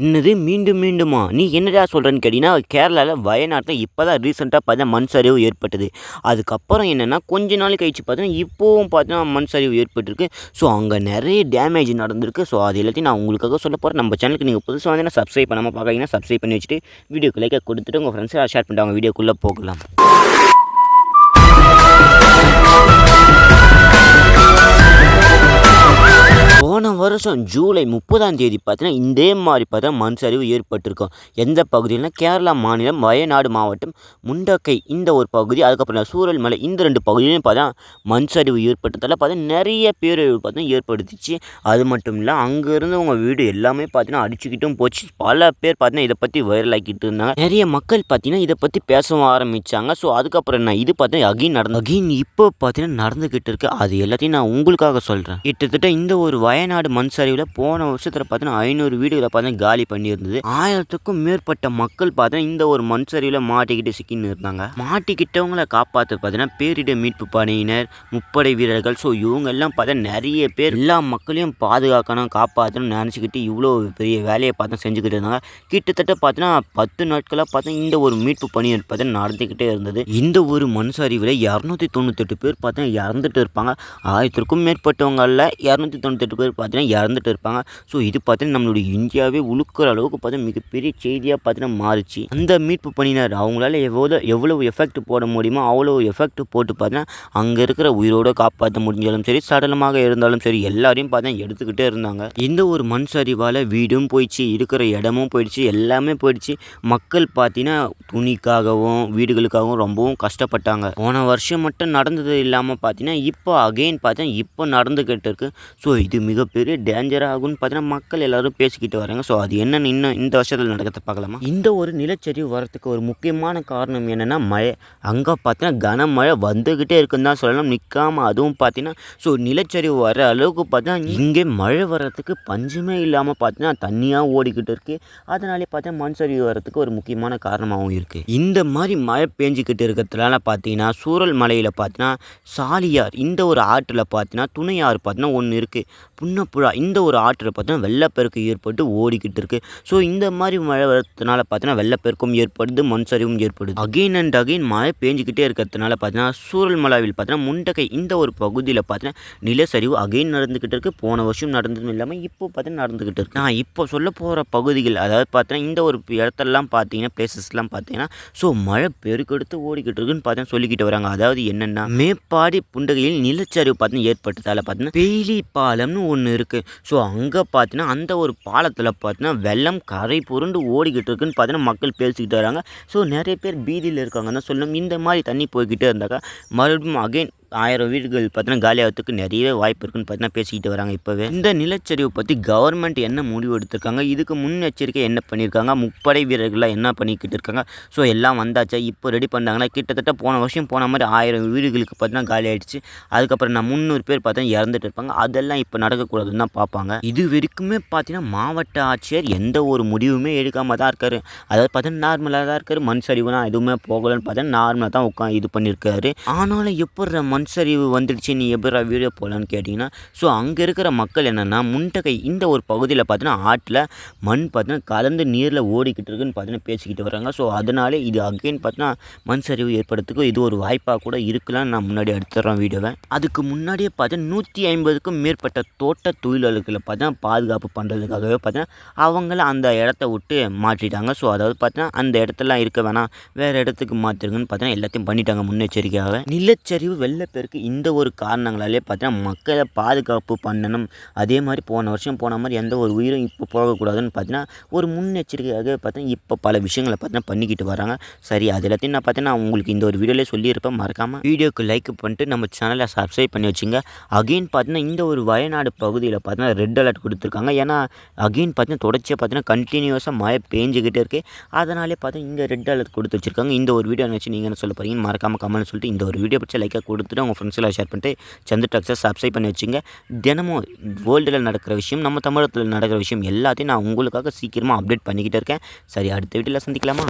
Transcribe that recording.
என்னது மீண்டும் மீண்டுமா? நீ என்னடா சொல்கிறேன்னு கேட்டிங்கன்னா கேரளாவில் வயநாட்டில் இப்போ தான் ரீசெண்டாக பார்த்தீங்கன்னா மண் சரிவு ஏற்பட்டது. அதுக்கப்புறம் என்னென்னா கொஞ்ச நாள் கழிச்சு பார்த்தீங்கன்னா இப்போவும் பார்த்தீங்கன்னா மண் சரிவு ஏற்பட்டிருக்கு. ஸோ அங்கே நிறைய டேமேஜ் நடந்திருக்கு. ஸோ அது எல்லாத்தையும் நான் உங்களுக்காக சொல்ல போகிறேன் நம்ம சேனலுக்கு நீங்கள் புதுசாக வந்து சப்ஸ்கிரைப் பண்ணாமல் பார்க்குறீங்கன்னா சப்ஸ்கிரைப் பண்ணி வச்சுட்டு வீடியோக்கு லைக்காக கொடுத்துட்டு உங்கள் ஃப்ரெண்ட்ஸை ஷேர் பண்ணிட்டு அவங்க வீடியோக்குள்ளே போகலாம். போன வருஷம் ஜூலை முப்பதாம் தேதி பார்த்தீங்கன்னா இதே மாதிரி பார்த்தா மண் சரிவு ஏற்பட்டிருக்கும். எந்த பகுதியில்னா கேரளா மாநிலம் வயநாடு மாவட்டம் முண்டக்கை இந்த ஒரு பகுதி அதுக்கப்புறம் சூரல் மலை இந்த ரெண்டு பகுதியிலையும் பார்த்தா மண் சரிவு ஏற்பட்டதால் பார்த்தா நிறைய பேரழிவு பார்த்தா ஏற்படுத்திச்சு. அது மட்டும் இல்லை அங்கேருந்து இருந்தவங்க வீடு எல்லாமே பார்த்தீங்கன்னா அடிச்சுக்கிட்டும் போச்சு. பல பேர் பார்த்தீங்கன்னா இதை பற்றி வைரல் ஆக்கிட்டு இருந்தாங்க. நிறைய மக்கள் பார்த்தீங்கன்னா இதை பற்றி பேசவும் ஆரம்பித்தாங்க ஸோ அதுக்கப்புறம் என்ன இது பார்த்தீங்கன்னா அகீன் நடந்து அகீன் இப்போ பார்த்தீங்கன்னா நடந்துக்கிட்டு இருக்கு. அது எல்லாத்தையும் நான் உங்களுக்காக சொல்கிறேன் கிட்டத்தட்ட இந்த ஒரு வயநாடு மண் சரிவில் போன வருஷத்தில் பார்த்தீங்கன்னா ஐநூறு வீடுகளை பார்த்தீங்கன்னா காலி பண்ணியிருந்தது. ஆயிரத்துக்கும் மேற்பட்ட மக்கள் பார்த்தீங்கன்னா இந்த ஒரு மண் சரிவில் மாட்டிக்கிட்டு சிக்கின்னு இருந்தாங்க. மாட்டிக்கிட்டவங்களை காப்பாற்ற பார்த்தீங்கன்னா பேரிடர் மீட்பு பணியினர் முப்படை வீரர்கள். ஸோ இவங்க எல்லாம் பார்த்தா நிறைய பேர் எல்லா மக்களையும் பாதுகாக்கணும் காப்பாற்றணும் நினச்சிக்கிட்டு இவ்வளோ பெரிய வேலையை பார்த்தா செஞ்சுக்கிட்டு இருந்தாங்க. கிட்டத்தட்ட பார்த்தீங்கன்னா பத்து நாட்களாக பார்த்தா இந்த ஒரு மீட்பு பணி பார்த்தீங்கன்னா நடந்துக்கிட்டே இருந்தது. இந்த ஒரு மண் சரிவில் இரநூத்தி தொண்ணூத்தெட்டு பேர் பார்த்தீங்கன்னா இறந்துட்டு இருப்பாங்க. ஆயிரத்திற்கும் மேற்பட்டவங்களில் இரநூத்தி தொண்ணூத்தெட்டு பேர் பார்த்தீங்கன்னா இறந்துட்டு இருப்பாங்க. ஸோ இது பார்த்தீங்கன்னா நம்மளுடைய இந்தியாவே உழுக்கிற அளவுக்கு பார்த்தீங்கன்னா மிகப்பெரிய செய்தியாக பார்த்தீங்கன்னா மாறிச்சு. அந்த மீட்பு பணியினர் அவங்களால எவ்வளோ எவ்வளவு எஃபெக்ட் போட முடியுமோ அவ்வளோ எஃபெக்ட் போட்டு பார்த்தீங்கன்னா அங்கே இருக்கிற உயிரோடு காப்பாற்ற முடிஞ்சாலும் சரி சடலமாக இருந்தாலும் சரி எல்லாரையும் பார்த்தீங்கன்னா எடுத்துக்கிட்டே இருந்தாங்க. இந்த ஒரு மண் சரிவால் வீடும் போயிடுச்சு இருக்கிற இடமும் போயிடுச்சு எல்லாமே போயிடுச்சு. மக்கள் பார்த்தீங்கன்னா துணிக்காகவும் வீடுகளுக்காகவும் ரொம்பவும் கஷ்டப்பட்டாங்க. போன வருஷம் மட்டும் நடந்தது இல்லாமல் பார்த்தீங்கன்னா இப்போ அகெயின் பார்த்தீங்கன்னா இப்போ நடந்துக்கிட்டு இருக்குது ஸோ இது மிகப்பெரிய டேஞ்சர் ஆகும்னு பார்த்தீங்கன்னா மக்கள் எல்லோரும் பேசிக்கிட்டு வராங்க. ஸோ அது என்னென்னு இன்னும் இந்த வருஷத்தில் நடக்கிறத பார்க்கலாமா? இந்த ஒரு நிலச்சரிவு வரத்துக்கு ஒரு முக்கியமான காரணம் என்னென்னா மழை. அங்கே பார்த்தீங்கன்னா கனமழை வந்துக்கிட்டே இருக்குன்னு தான் சொல்லலாம் நிற்காமல் அதுவும் பார்த்தீங்கன்னா ஸோ நிலச்சரிவு வர அளவுக்கு பார்த்தீங்கன்னா இங்கே மழை வர்றதுக்கு பஞ்சமே இல்லாமல் பார்த்தீங்கன்னா தண்ணியாக ஓடிக்கிட்டு இருக்குது அதனாலே பார்த்தீங்கன்னா மண் சரிவு வரத்துக்கு ஒரு முக்கியமான காரணமாகவும் இருக்குது இந்த மாதிரி மழை பேஞ்சிக்கிட்டு இருக்கிறதுனால பார்த்தீங்கன்னா சூரல் மலையில் பார்த்தீங்கன்னா சாலியார் இந்த ஒரு ஆற்றில் பார்த்தீங்கன்னா துணையாறு பார்த்தீங்கன்னா ஒன்று இருக்குது புன்னப்புழா. இந்த ஒரு ஆற்றில் பார்த்தோன்னா வெள்ளப்பெருக்கு ஏற்பட்டு ஓடிக்கிட்டு இருக்குது ஸோ இந்த மாதிரி மழை வரதுனால பார்த்தீங்கன்னா வெள்ளப்பெருக்கும் ஏற்படுது மண் சரிவும் ஏற்படுது. அகெயின் அண்ட் அகெயின் மழை பேஞ்சிக்கிட்டே இருக்கிறதுனால பார்த்தீங்கன்னா சூரல் மலாவில் பார்த்தீங்கன்னா முண்டகை இந்த ஒரு பகுதியில் பார்த்தீங்கன்னா நிலச்சரிவு அகெயின் நடந்துக்கிட்டு இருக்குது போன வருஷம் நடந்ததும் இல்லாமல் இப்போ பார்த்தீங்கன்னா நடந்துக்கிட்டு இருக்கு. நான் இப்போ சொல்ல போகிற பகுதிகள் அதாவது பார்த்தீங்கன்னா இந்த ஒரு இடத்தெல்லாம் பார்த்தீங்கன்னா பிளேசஸ்லாம் பார்த்தீங்கன்னா ஸோ மழை பெருக்கெடுத்து ஓடிக்கிட்டு இருக்குன்னு பார்த்தீங்கன்னா சொல்லிக்கிட்டு வராங்க. அதாவது என்னென்னா மேப்பாடி புண்டகையில் நிலச்சரிவு பார்த்தீங்கன்னா ஏற்பட்டதால் பார்த்தீங்கன்னா பெய்லி பாலம்னு ஒன்று இருக்குது ஸோ அங்கே பார்த்தீங்கன்னா அந்த ஒரு பாலத்தில் பார்த்தீங்கன்னா வெள்ளம் கரை புரண்டு ஓடிக்கிட்டு இருக்குன்னு பார்த்தீங்கன்னா மக்கள் பேசிக்கிட்டு வராங்க. ஸோ நிறைய பேர் பீதியில் இருக்காங்கன்னு சொல்லணும். இந்த மாதிரி தண்ணி போய்கிட்டே இருந்தாக்கா மறுபடியும் அகைன் ஆயிரம் வீடுகள் பார்த்தீங்கன்னா காலியாகிறதுக்கு நிறைய வாய்ப்பு இருக்குன்னு பார்த்தீங்கன்னா பேசிக்கிட்டு வராங்க இப்போவே. இந்த நிலச்சரிவு பற்றி கவர்மெண்ட் என்ன முடிவு எடுத்திருக்காங்க? இதுக்கு முன்னெச்சரிக்கை என்ன பண்ணியிருக்காங்க முப்படை வீரர்கள்லாம் என்ன பண்ணிக்கிட்டு இருக்காங்க? ஸோ எல்லாம் வந்தாச்சா? இப்போ ரெடி பண்ணாங்கன்னா கிட்டத்தட்ட போன வருஷம் போன மாதிரி ஆயிரம் வீடுகளுக்கு பார்த்தீங்கன்னா காலி ஆகிடுச்சு அதுக்கப்புறம் நான் முந்நூறு பேர் பார்த்தீங்கன்னா இறந்துட்டு இருப்பாங்க. அதெல்லாம் இப்போ நடக்கக்கூடாதுன்னு தான் பார்ப்பாங்க இது வரைக்குமே பார்த்தீங்கன்னா மாவட்ட ஆட்சியர் எந்த ஒரு முடிவுமே எடுக்காமல் தான் இருக்கார். அதாவது பார்த்தீங்கன்னா நார்மலாக தான் இருக்கார். மண் சரிவுனா எதுவுமே போகலன்னு பார்த்தீங்கன்னா நார்மலாக தான் உட்காந்து இது பண்ணியிருக்காரு ஆனாலும் எப்படி மண்சரிவு வந்துடுச்சு நீ எப்படி வீடியோ போகலான்னு கேட்டிங்கன்னா ஸோ அங்கே இருக்கிற மக்கள் என்னென்னா முண்டகை இந்த ஒரு பகுதியில் பார்த்தீங்கன்னா ஆற்றில் மண் பார்த்தீங்கன்னா கலந்து நீரில் ஓடிக்கிட்டு இருக்குன்னு பார்த்தீங்கன்னா பேசிக்கிட்டு வராங்க ஸோ அதனாலே இது அகெயின் பார்த்தீங்கன்னா மண் சரிவு ஏற்படுறதுக்கு இது ஒரு வாய்ப்பாக கூட இருக்கலாம்னு நான் முன்னாடி எடுத்துடுறேன் வீடியோவை. அதுக்கு முன்னாடியே பார்த்தீங்கன்னா நூற்றி ஐம்பதுக்கும் மேற்பட்ட தோட்ட தொழிலாளர்களை பார்த்தீங்கன்னா பாதுகாப்பு பண்ணுறதுக்காகவே பார்த்தீங்கன்னா அவங்கள அந்த இடத்த விட்டு மாற்றிட்டாங்க. ஸோ அதாவது பார்த்தீங்கன்னா அந்த இடத்துலாம் இருக்க வேணாம் வேறு இடத்துக்கு மாற்றிருங்கன்னு பார்த்தீங்கன்னா எல்லாத்தையும் பண்ணிட்டாங்க முன்னெச்சரிக்கையாக நிலச்சரிவு வெள்ள பேருக்கு இந்த ஒரு காரணங்களாலே பார்த்தீங்கன்னா மக்களை பாதுகாப்பு பண்ணணும். அதே மாதிரி போன வருஷம் போன மாதிரி எந்த ஒரு உயிரும் இப்போ போகக்கூடாதுன்னு பார்த்தீங்கன்னா ஒரு முன்னெச்சரிக்கையாக பார்த்தீங்கன்னா இப்போ பல விஷயங்களை பார்த்தீங்கன்னா பண்ணிக்கிட்டு வராங்க. சரி அது எல்லாத்தையும் நான் பார்த்தீங்கன்னா உங்களுக்கு இந்த ஒரு வீடியோவில் சொல்லியிருப்பேன். மறக்காமல் வீடியோக்கு லைக் பண்ணிட்டு நம்ம சேனலை சப்ஸ்கிரைப் பண்ணி வச்சுங்க. அகெயின் பார்த்தீங்கன்னா இந்த ஒரு வயநாடு பகுதியில் பார்த்தீங்கன்னா ரெட் அலர்ட் கொடுத்துருக்காங்க. ஏன்னா அகெயின் பார்த்தீங்கன்னா தொடர்ச்சியாக பார்த்தீங்கன்னா கண்டினியூஸாக மழை பேஞ்சிக்கிட்டே இருக்குது அதனாலே பார்த்தீங்கன்னா இந்த ரெட் அலர்ட் கொடுத்து வச்சிருக்காங்க. இந்த ஒரு வீடியோ நினச்சி நீங்கள் என்ன சொல்ல போகிறீங்க மறக்காமல் கமெண்ட் சொல்லிட்டு இந்த ஒரு வீடியோ பிடிச்ச லைக்காக கொடுத்துட்டு உங்கள் ஃப்ரெண்ட்ஸெல்லாம் ஷேர் பண்ணிட்டு சந்திர டாக்ஸை சப்ஸ்கிரைப் பண்ணி வச்சுங்க. தினமும் வேர்ல்டில் நடக்கிற விஷயம் நம்ம தமிழகத்தில் நடக்கிற விஷயம் எல்லாத்தையும் நான் உங்களுக்காக சீக்கிரமாக அப்டேட் பண்ணிக்கிட்டே இருக்கேன். சரி அடுத்த வீட்டில் சந்திக்கலாமா?